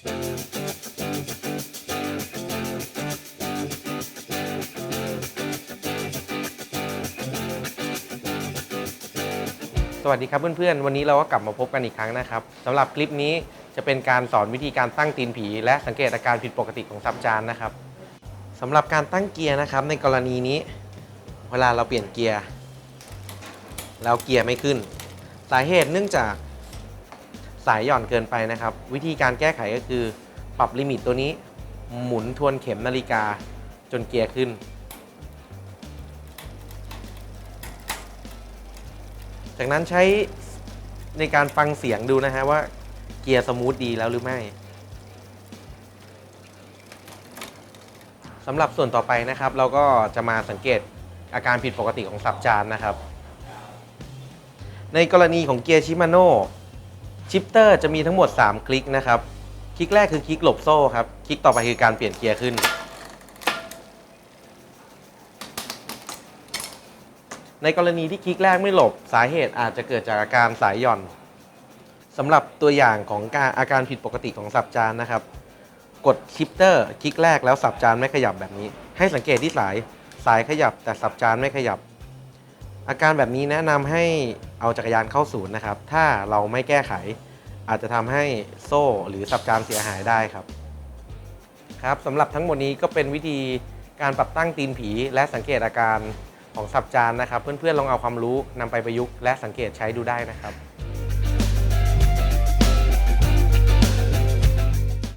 สวัสดีครับเพื่อนๆ วันนี้เราก็กลับมาพบกันอีกครั้งนะครับสำหรับคลิปนี้จะเป็นการสอนวิธีการตั้งตีนผี และสังเกตอาการผิดปกติของสับจานนะครับสำหรับการตั้งเกียร์นะครับ ในกรณีนี้ เวลาเราเปลี่ยนเกียร์แล้วเกียร์ไม่ขึ้น สาเหตุเนื่องจาก สายหย่อนเกินไปนะครับ วิธีการแก้ไขก็คือ ปรับลิมิตตัวนี้ หมุนทวนเข็มนาฬิกาจนเกียร์ขึ้น จากนั้นใช้ในการฟังเสียงดูนะฮะว่าเกียร์สมูทดีแล้วหรือไม่สำหรับส่วนต่อไปนะครับ เราก็จะมาสังเกตอาการผิดปกติของสับจานนะครับ ในกรณีของเกียร์ชิมาโน่ ชิปเตอร์จะมีทั้งหมด 3 คลิกนะครับ คลิกแรกคือคลิกหลบโซ่ครับ คลิกต่อไปคือการเปลี่ยนเกียร์ขึ้น ในกรณีที่คลิกแรกไม่หลบสาเหตุอาจจะเกิดจากอาการสายหย่อนสำหรับตัวอย่างของการอาการผิดปกติของสับจานนะครับ กดชิปเตอร์คลิกแรกแล้วสับจานไม่ขยับแบบนี้ ให้สังเกตที่สายสายขยับแต่สับจานไม่ขยับ อาการแบบนี้แนะนำให้เอาจักรยานเข้าศูนย์นะครับ ถ้าเราไม่แก้ไข อาจจะทำให้โซ่หรือสับจานเสียหายได้ครับ ครับสำหรับทั้งหมดนี้ก็เป็นวิธีการปรับตั้งตีนผี และสังเกตอาการของสับจานนะครับ เพื่อนๆลองเอาความรู้นำไปประยุกต์และสังเกตใช้ดูได้นะครับ